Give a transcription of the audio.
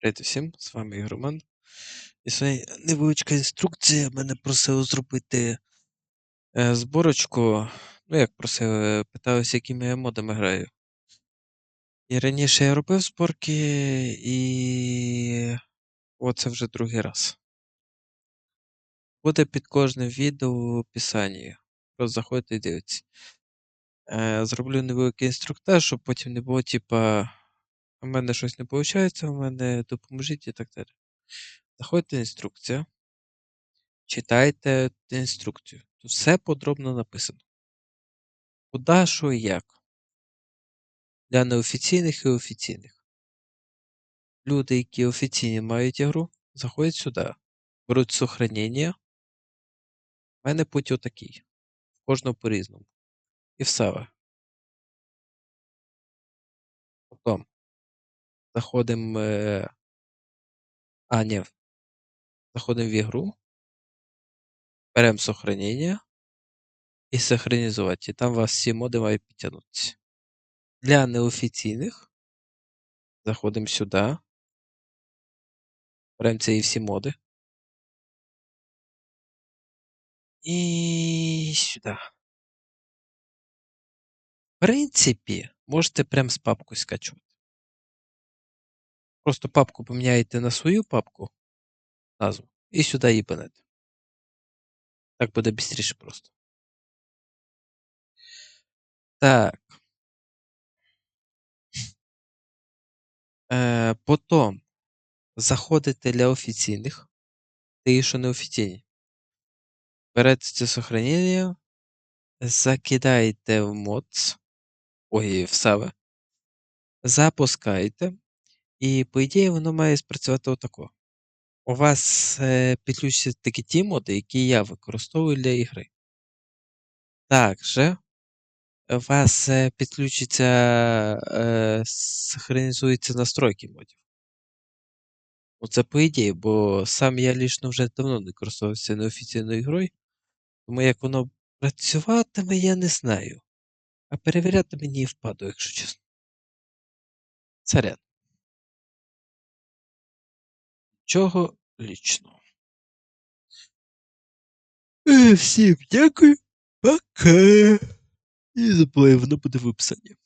Привіт усім, з вами Ігор Роман. І сьогодні невеличка інструкція. Мене просили зробити е, зборочку. Ну, як просили, питалися, якими я модами граю. І раніше я робив зборки, і оце вже другий раз. Буде під кожним відео в описанні. Просто заходьте і дивіться. Е, зроблю невеликий інструктаж, щоб потім не було, типа, у мене щось не виходить, у мене допоможіть і так далі. Заходьте інструкція. Читайте інструкцію. Тут все подробно написано. Куда, що і як. Для неофіційних і офіційних. Люди, які офіційні мають ігру, заходять сюди, беруть сохранення. У мене путь отакий. В кожного по-різному. І все. Потім заходимо. е, А, ні. Заходимо в ігру. Беремо сохранення. І сохранізувати. І там вас всі моди мають підтягнутися. Для неофіційних заходимо сюди. Беремо ці всі моди. І сюди. В принципі, можете прям з папку скачувати. Просто папку поміняєте на свою папку, назву, і сюди її пинете. Так буде швидше просто. Так. Е, Потім заходите для офіційних, ті, що не офіційні. Берете це сохранення, закидаєте в мод, ой, в себе, запускаєте, і, по ідеї, воно має спрацювати отако. У вас е, підключаться такі ті моди, які я використовую для ігри. Також у вас е, підключиться, е, синхронізуються настройки модів. Оце по ідеї, бо сам я лічно вже давно не користувався неофіційною грою, тому як воно працюватиме, я не знаю. А перевіряти мені і впаду, якщо чесно. Царян. Чого лічного. Е, Всім дякую. Пока. І забувай, воно буде в описанні.